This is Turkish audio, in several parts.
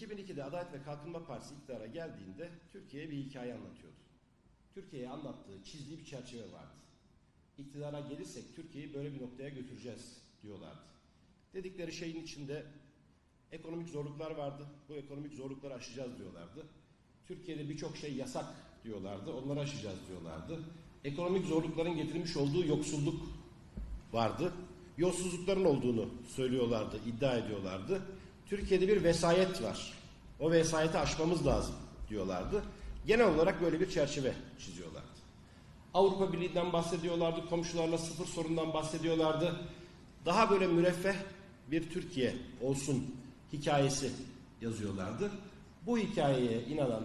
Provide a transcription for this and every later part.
2002'de Adalet ve Kalkınma Partisi iktidara geldiğinde Türkiye'ye bir hikaye anlatıyordu. Türkiye'ye anlattığı, çizdiği bir çerçeve vardı. İktidara gelirsek Türkiye'yi böyle bir noktaya götüreceğiz diyorlardı. Dedikleri şeyin içinde ekonomik zorluklar vardı. Bu ekonomik zorlukları aşacağız diyorlardı. Türkiye'de birçok şey yasak diyorlardı. Onları aşacağız diyorlardı. Ekonomik zorlukların getirmiş olduğu yoksulluk vardı. Yolsuzlukların olduğunu söylüyorlardı, iddia ediyorlardı. Türkiye'de bir vesayet var. O vesayeti aşmamız lazım diyorlardı. Genel olarak böyle bir çerçeve çiziyorlardı. Avrupa Birliği'nden bahsediyorlardı, komşularla sıfır sorundan bahsediyorlardı. Daha böyle müreffeh bir Türkiye olsun hikayesi yazıyorlardı. Bu hikayeye inanan,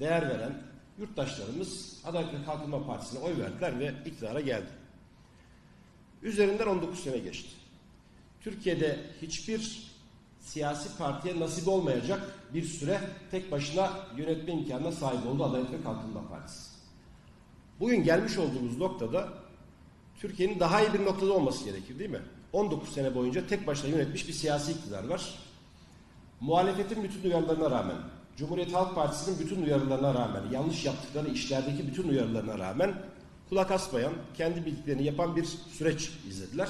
değer veren yurttaşlarımız Adalet ve Kalkınma Partisi'ne oy verdiler ve iktidara geldi. Üzerinden 19 sene geçti. Türkiye'de hiçbir siyasi partiye nasip olmayacak bir süre tek başına yönetme imkanına sahip oldu Adalet ve Kalkınma Partisi. Bugün gelmiş olduğumuz noktada Türkiye'nin daha iyi bir noktada olması gerekir değil mi? 19 sene boyunca tek başına yönetmiş bir siyasi iktidar var. Muhalefetin bütün uyarılarına rağmen, Cumhuriyet Halk Partisi'nin bütün uyarılarına rağmen, yanlış yaptıkları işlerdeki bütün uyarılarına rağmen kulak asmayan, kendi bildiklerini yapan bir süreç izlediler.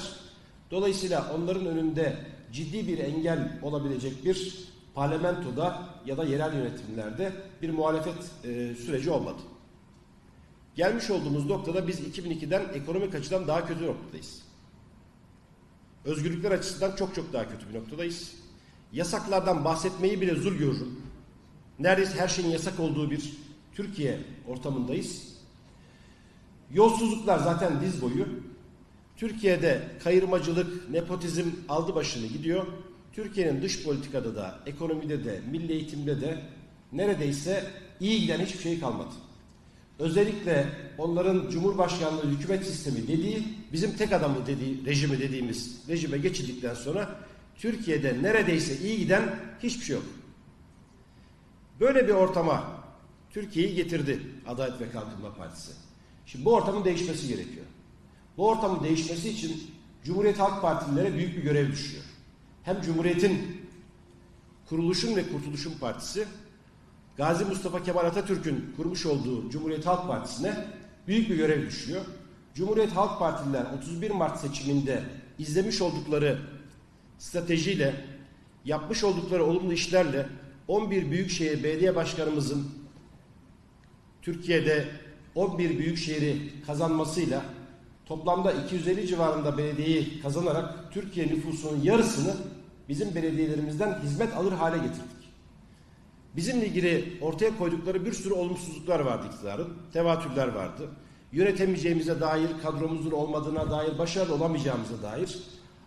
Dolayısıyla onların önünde ciddi bir engel olabilecek bir parlamentoda ya da yerel yönetimlerde bir muhalefet e, süreci olmadı. Gelmiş olduğumuz noktada biz 2002'den ekonomik açıdan daha kötü noktadayız. Özgürlükler açısından çok çok daha kötü bir noktadayız. Yasaklardan bahsetmeyi bile zul görürüm. Neredeyse her şeyin yasak olduğu bir Türkiye ortamındayız. Yolsuzluklar zaten diz boyu. Türkiye'de kayırmacılık, nepotizm aldı başını gidiyor. Türkiye'nin dış politikada da, ekonomide de, milli eğitimde de neredeyse iyi giden hiçbir şey kalmadı. Özellikle onların Cumhurbaşkanlığı hükümet sistemi dediği, bizim tek adamı dediği rejimi dediğimiz rejime geçildikten sonra Türkiye'de neredeyse iyi giden hiçbir şey yok. Böyle bir ortama Türkiye'yi getirdi Adalet ve Kalkınma Partisi. Şimdi bu ortamın değişmesi gerekiyor. Bu ortamın değişmesi için Cumhuriyet Halk Partililere büyük bir görev düşüyor. Hem Cumhuriyet'in Kuruluşun ve Kurtuluşun Partisi, Gazi Mustafa Kemal Atatürk'ün kurmuş olduğu Cumhuriyet Halk Partisi'ne büyük bir görev düşüyor. Cumhuriyet Halk Partililer 31 Mart seçiminde izlemiş oldukları stratejiyle, yapmış oldukları olumlu işlerle 11 Büyükşehir Belediye Başkanımızın Türkiye'de 11 büyükşehiri kazanmasıyla toplamda 250 civarında belediyeyi kazanarak Türkiye nüfusunun yarısını bizim belediyelerimizden hizmet alır hale getirdik. Bizimle ilgili ortaya koydukları bir sürü olumsuzluklar vardı iktidarın, tevatürler vardı. Yönetemeyeceğimize dair, kadromuzun olmadığına dair, başarılı olamayacağımıza dair.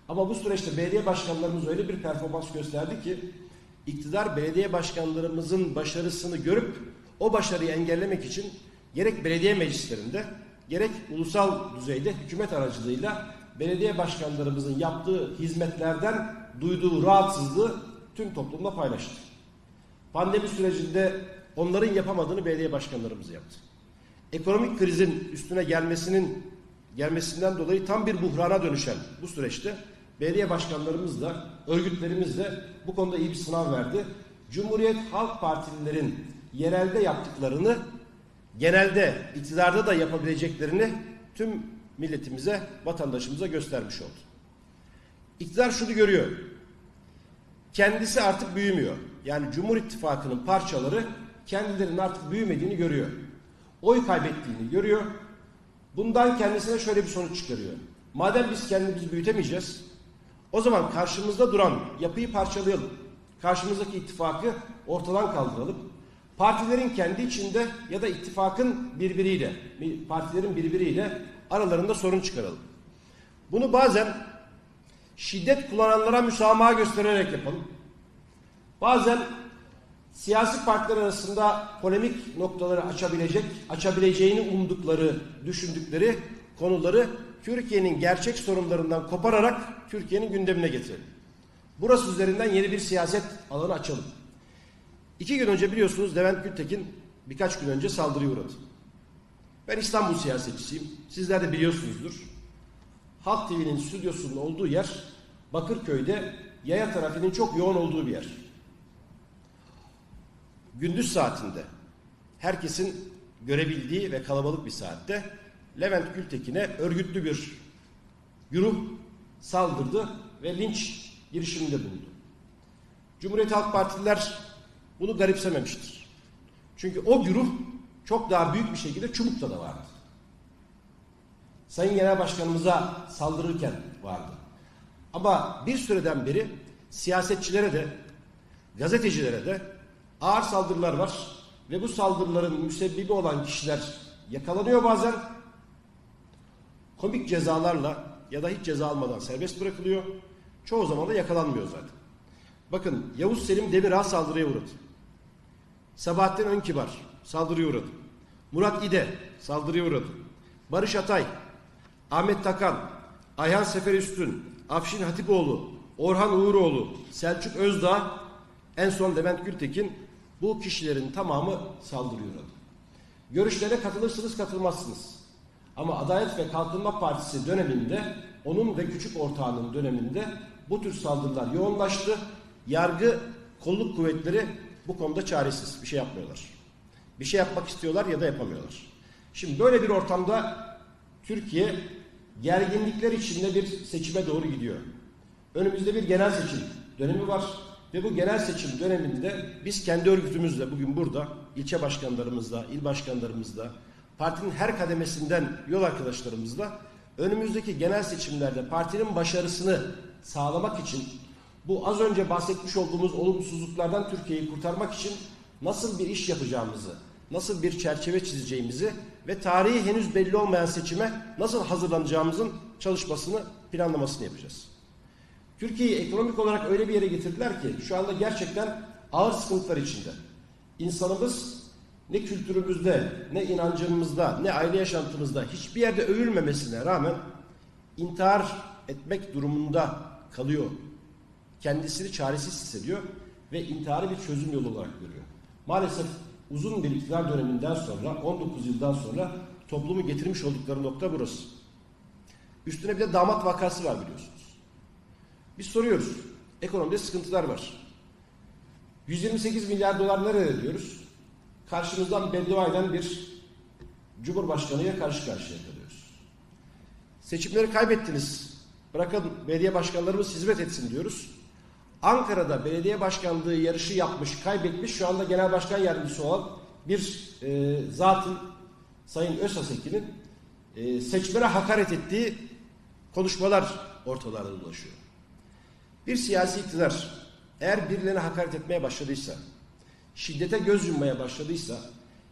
Ama bu süreçte belediye başkanlarımız öyle bir performans gösterdi ki iktidar belediye başkanlarımızın başarısını görüp o başarıyı engellemek için gerek belediye meclislerinde gerek ulusal düzeyde hükümet aracılığıyla belediye başkanlarımızın yaptığı hizmetlerden duyduğu rahatsızlığı tüm toplumla paylaştı. Pandemi sürecinde onların yapamadığını belediye başkanlarımız yaptı. Ekonomik krizin üstüne gelmesinin gelmesinden dolayı tam bir buhrana dönüşen bu süreçte belediye başkanlarımız da örgütlerimiz de bu konuda iyi bir sınav verdi. Cumhuriyet Halk Partililerin yerelde yaptıklarını genelde iktidarda da yapabileceklerini tüm milletimize, vatandaşımıza göstermiş oldu. İktidar şunu görüyor. Kendisi artık büyümüyor. Yani Cumhur İttifakı'nın parçaları kendilerinin artık büyümediğini görüyor. Oy kaybettiğini görüyor. Bundan kendisine şöyle bir sonuç çıkarıyor. Madem biz kendimizi büyütemeyeceğiz, o zaman karşımızda duran yapıyı parçalayalım. Karşımızdaki ittifakı ortadan kaldıralım. Partilerin kendi içinde ya da ittifakın birbiriyle, partilerin birbiriyle aralarında sorun çıkaralım. Bunu bazen şiddet kullananlara müsamaha göstererek yapalım. Bazen siyasi partiler arasında polemik noktaları açabilecek, açabileceğini umdukları, düşündükleri konuları Türkiye'nin gerçek sorunlarından kopararak Türkiye'nin gündemine getirelim. Burası üzerinden yeni bir siyaset alanı açalım. İki gün önce biliyorsunuz Levent Gültekin birkaç gün önce saldırıya uğradı. Ben İstanbul siyasetçisiyim. Sizler de biliyorsunuzdur. Halk TV'nin stüdyosunun olduğu yer Bakırköy'de yaya trafiğinin çok yoğun olduğu bir yer. gündüz saatinde herkesin görebildiği ve kalabalık bir saatte Levent Gültekin'e örgütlü bir güruh saldırdı ve linç girişiminde bulundu. Cumhuriyet Halk Partililer bunu garipsememiştir. Çünkü o güruh çok daha büyük bir şekilde Çubuk'ta da vardı. Sayın Genel Başkanımıza saldırırken vardı. Ama bir süreden beri siyasetçilere de, gazetecilere de ağır saldırılar var ve bu saldırıların müsebbibi olan kişiler yakalanıyor bazen. Komik cezalarla ya da hiç ceza almadan serbest bırakılıyor. Çoğu zaman da yakalanmıyor zaten. Bakın Yavuz Selim Demirağ saldırıya uğradı. Sabahattin Önkibar saldırıya uğradı. Murat İde saldırıya uğradı. Barış Atay, Ahmet Takan, Ayhan Sefer Üstün, Afşin Hatipoğlu, Orhan Uğuroğlu, Selçuk Özdağ, en son Levent Gültekin bu kişilerin tamamı saldırıya uğradı. Görüşlere katılırsınız katılmazsınız. Ama Adalet ve Kalkınma Partisi döneminde onun ve küçük ortağının döneminde bu tür saldırılar yoğunlaştı. Yargı, kolluk kuvvetleri bu konuda çaresiz. Bir şey yapmıyorlar. Bir şey yapmak istiyorlar ya da yapamıyorlar. Şimdi böyle bir ortamda Türkiye gerginlikler içinde bir seçime doğru gidiyor. Önümüzde bir genel seçim dönemi var ve bu genel seçim döneminde biz kendi örgütümüzle bugün burada ilçe başkanlarımızla, il başkanlarımızla, partinin her kademesinden yol arkadaşlarımızla önümüzdeki genel seçimlerde partinin başarısını sağlamak için bu az önce bahsetmiş olduğumuz olumsuzluklardan Türkiye'yi kurtarmak için nasıl bir iş yapacağımızı, nasıl bir çerçeve çizeceğimizi ve tarihi henüz belli olmayan seçime nasıl hazırlanacağımızın çalışmasını, planlamasını yapacağız. Türkiye'yi ekonomik olarak öyle bir yere getirdiler ki şu anda gerçekten ağır sıkıntılar içinde. İnsanımız ne kültürümüzde, ne inancımızda, ne aile yaşantımızda hiçbir yerde övülmemesine rağmen intihar etmek durumunda kalıyor. Kendisini çaresiz hissediyor ve intiharı bir çözüm yolu olarak görüyor. Maalesef uzun bir iktidar döneminden sonra, 19 yıldan sonra toplumu getirmiş oldukları nokta burası. Üstüne bir de damat vakası var biliyorsunuz. Biz soruyoruz. Ekonomide sıkıntılar var. 128 milyar dolar nerede diyoruz? Karşımızdan beddua eden bir cumhurbaşkanıyla karşı karşıya kalıyoruz. Seçimleri kaybettiniz. Bırakın belediye başkanlarımız hizmet etsin diyoruz. Ankara'da belediye başkanlığı yarışı yapmış, kaybetmiş şu anda genel başkan yardımcısı olan bir e, zatın Sayın Özhaseki'nin e, seçmene hakaret ettiği konuşmalar ortalarda dolaşıyor. Bir siyasi iktidar eğer birilerine hakaret etmeye başladıysa, şiddete göz yummaya başladıysa,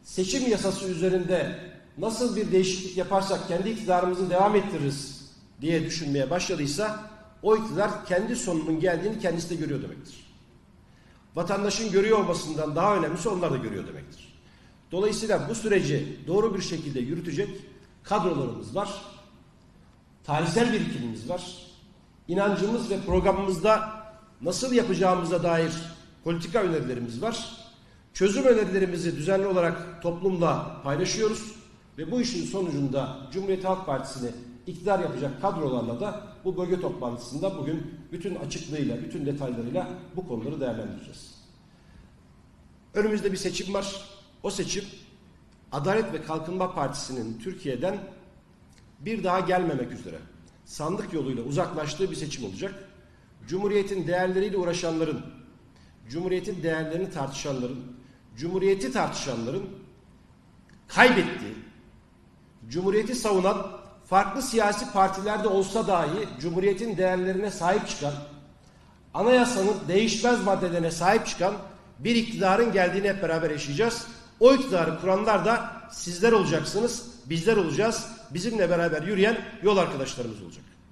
seçim yasası üzerinde nasıl bir değişiklik yaparsak kendi iktidarımızı devam ettiririz diye düşünmeye başladıysa, o iktidar kendi sonunun geldiğini kendisi de görüyor demektir. Vatandaşın görüyor olmasından daha önemlisi onlar da görüyor demektir. Dolayısıyla bu süreci doğru bir şekilde yürütecek kadrolarımız var. Tarihsel birikimimiz var. İnancımız ve programımızda nasıl yapacağımıza dair politika önerilerimiz var. Çözüm önerilerimizi düzenli olarak toplumla paylaşıyoruz ve bu işin sonucunda Cumhuriyet Halk Partisi'ni iktidar yapacak kadrolarla da bu bölge toplantısında bugün bütün açıklığıyla, bütün detaylarıyla bu konuları değerlendireceğiz. Önümüzde bir seçim var. O seçim Adalet ve Kalkınma Partisi'nin Türkiye'den bir daha gelmemek üzere sandık yoluyla uzaklaştığı bir seçim olacak. Cumhuriyetin değerleriyle uğraşanların, Cumhuriyetin değerlerini tartışanların, Cumhuriyeti tartışanların kaybettiği, Cumhuriyeti savunan farklı siyasi partilerde olsa dahi Cumhuriyet'in değerlerine sahip çıkan, anayasanın değişmez maddelerine sahip çıkan bir iktidarın geldiğini hep beraber yaşayacağız. O iktidarı kuranlar da sizler olacaksınız, bizler olacağız. Bizimle beraber yürüyen yol arkadaşlarımız olacak.